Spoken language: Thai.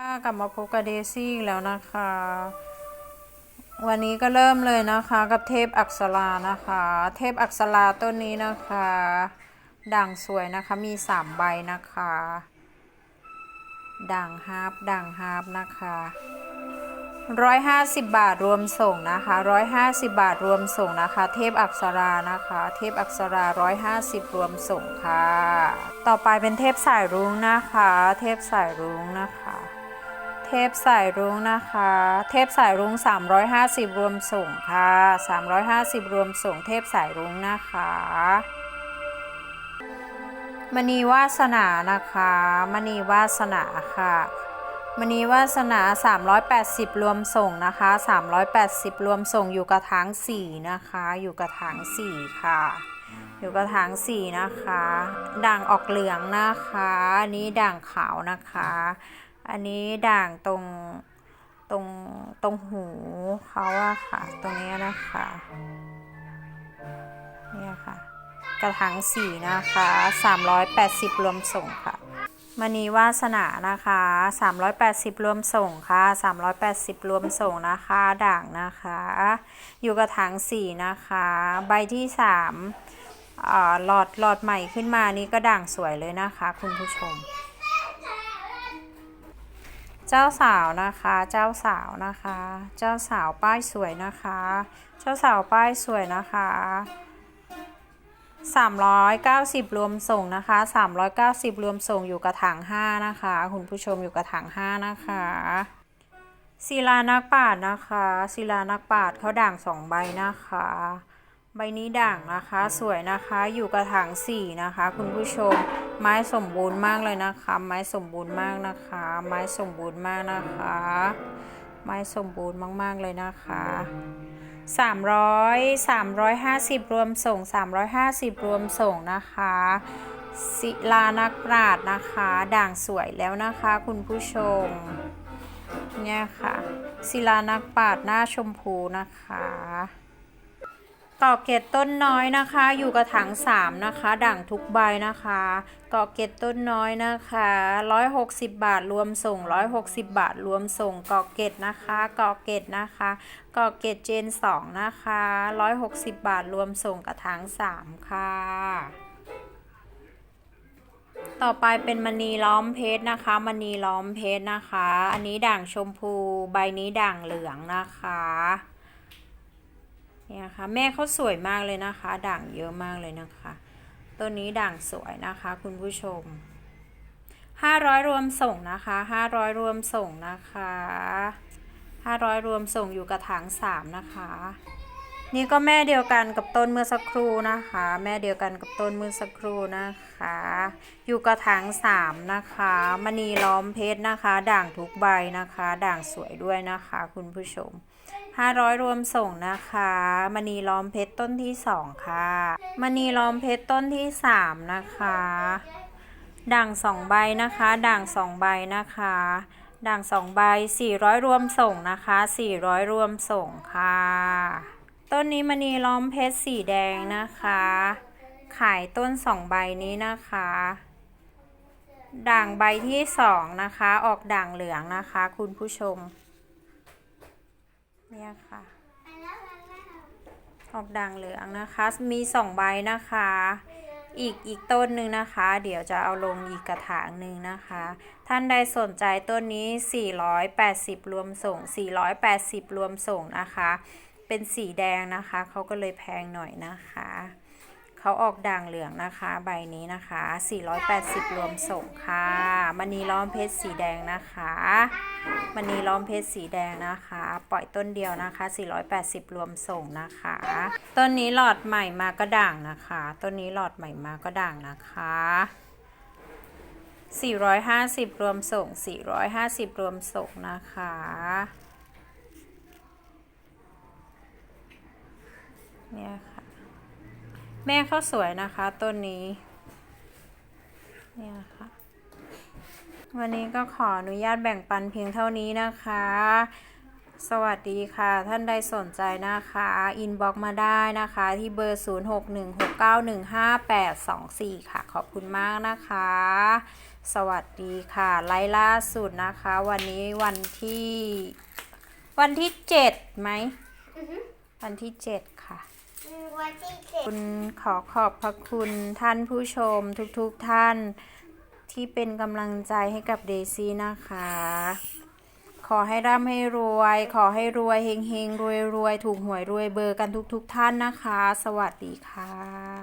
ค่ะกลับมาพบกับเดซี่อีกแล้วนะคะ วันนี้ก็เริ่มเลยนะคะกับเทพอักษรานะคะ เทพอักษราต้นนี้นะคะ ด่างสวยนะคะมีสามใบนะคะ ด่างฮาร์ปด่างฮาร์ปนะคะร้อยห้าสิบบาทรวมส่งนะคะร้อยห้าสิบบาทรวมส่งนะคะ เทพอักษรานะคะ เทพอักษราร้อยห้าสิบรวมส่งค่ะ ต่อไปเป็นเทพสายรุ้งนะคะ เทพสายรุ้งนะคะ ทพสายรุ้งนะคะ เทพสายรุ้ง 350 รวมส่งค่ะ 350 รวมส่งเทพสายรุ้งนะคะมณีวาสนานะคะมณีวาสนาค่ะมณีวาสนา 380 รวมส่งนะคะ 380 รวมส่งอยู่กระถาง4นะคะ อยู่กระถาง4ค่ะ อยู่กระถาง4นะคะ ด่างออกเหลืองนะคะ อันนี้ด่างขาวนะคะ อันนี้ด่างตรงตรงตรงหูเขาอะค่ะ ตรงนี้นะคะเนี่ยค่ะ กระถางสีนะคะ 380 รวมส่งค่ะมณีวาสนานะคะ 380 รวมส่งค่ะ 380 รวมส่งนะคะ ด่างนะคะ อยู่กระถางสีนะคะ ใบที่3อ่าหลอดหลอดใหม่ขึ้นมานี่ก็ด่างสวยเลยนะคะ คุณผู้ชม เจ้าสาวนะคะ เจ้าสาวนะคะ เจ้าสาวป้ายสวยนะคะ เจ้าสาวป้ายสวยนะคะ390 รวมส่งนะคะ 390 รวมส่งอยู่กระถาง5นะคะ คุณผู้ชมอยู่กระถาง5นะคะศิลานักปาดนะคะศิลานักปาดเขาด่างสองใบนะคะ ใบนี้ด่างนะคะสวยนะคะอยู่กระถาง4นะคะ คุณผู้ชมไม้สมบูรณ์มากเลยนะคะ ไม้สมบูรณ์มากนะคะ ไม้สมบูรณ์มากนะคะ ไม้สมบูรณ์มากๆเลยนะคะ300 350รวมส่ง350รวมส่งนะคะศิลานักปราดนะคะ ด่างสวยแล้วนะคะคุณผู้ชมเนี่ยค่ะศิลานักปราดหน้าชมพูนะคะ กาะเกตต้นน้อยนะคะ อยู่กระถาง3นะคะ ด่างทุกใบนะคะกาะเกตต้นน้อยนะคะ 160 บาทรวมส่ง 160 บาทรวมส่งกาะเกตนะคะกาะเกตนะคะกาะเกตเจน 2 นะคะ 160 บาทรวมส่งกระถาง3 ค่ะต่อไปเป็นมณีล้อมเพชรนะคะมณีล้อมเพชรนะคะ อันนี้ด่างชมพู ใบนี้ด่างเหลืองนะคะ นี่ยค่ะแม่เขาสวยมากเลยนะคะ ด่างเยอะมากเลยนะคะ ตัวนี้ด่างสวยนะคะ คุณผู้ชม 500 รวมส่งนะคะ 500 รวมส่งนะคะ 500 รวมส่งอยู่กระถาง3 นะคะ นี่ก็แม่เดียวกันกับต้นเมื่อสักครู่นะคะ แม่เดียวกันกับต้นเมื่อสักครู่นะคะ อยู่กระถาง3นะคะมณีล้อมเพชรนะคะ ด่างทุกใบนะคะ ด่างสวยด้วยนะคะ คุณผู้ชม 500 รวมส่งนะคะมณีล้อมเพชรต้นที่ 2 ค่ะมณีล้อมเพชรต้นที่ 3 นะคะ ด่าง 2 ใบนะคะ ด่าง 2 ใบนะคะ ด่าง 2 ใบ 400 รวมส่งนะคะ 400 รวมส่งค่ะ ต้นนี้มณีล้อมเพชรสีแดงนะคะ ขายต้น 2 ใบนี้นะคะด่างใบที่2นะคะ ออกด่างเหลืองนะคะ คุณผู้ชม เนี่ยค่ะ ออกด่างเหลืองนะคะ มีสองใบนะคะ อีกอีกต้นหนึ่งนะคะ เดี๋ยวจะเอาลงอีกกระถางหนึ่งนะคะ ท่านใดสนใจต้นนี้ 480 รวมส่ง 480 รวมส่งนะคะ เป็นสีแดงนะคะ เขาก็เลยแพงหน่อยนะคะ เขาออกด่างเหลืองนะคะ ใบนี้นะคะ 480 รวมส่งค่ะมณีล้อมเพชรสีแดงนะคะมณีล้อมเพชรสีแดงนะคะ ปล่อยต้นเดียวนะคะ 480 รวมส่งนะคะ ต้นนี้หลอดใหม่มาก็ด่างนะคะ ต้นนี้หลอดใหม่มาก็ด่างนะคะ450 รวมส่ง 450 รวมส่งนะคะ เนี่ยค่ะ แม่เขาสวยนะคะต้นนี้เนี่ยค่ะวันนี้ก็ขออนุญาตแบ่งปันเพียงเท่านี้นะคะ สวัสดีค่ะ ท่านใดสนใจนะคะอินบ็อกมาได้นะคะ ที่เบอร์ 0616915824 ค่ะ ขอบคุณมากนะคะ สวัสดีค่ะ ไลฟ์ล่าสุดนะคะ วันนี้วันที่ วันที่ 7 ไหมอือฮึวันที่ 7 ค่ะอืม วันที่เจ็ดคุณขอขอบพระคุณท่านผู้ชมทุกๆทท่านที่เป็นกำลังใจให้กับเดซี่นะคะ ขอให้ร่ำให้รวย ขอให้รวยเฮงเฮงรวยรวยถูกหวยรวยเบอร์กันทุกๆทท่านนะคะ สวัสดีค่ะ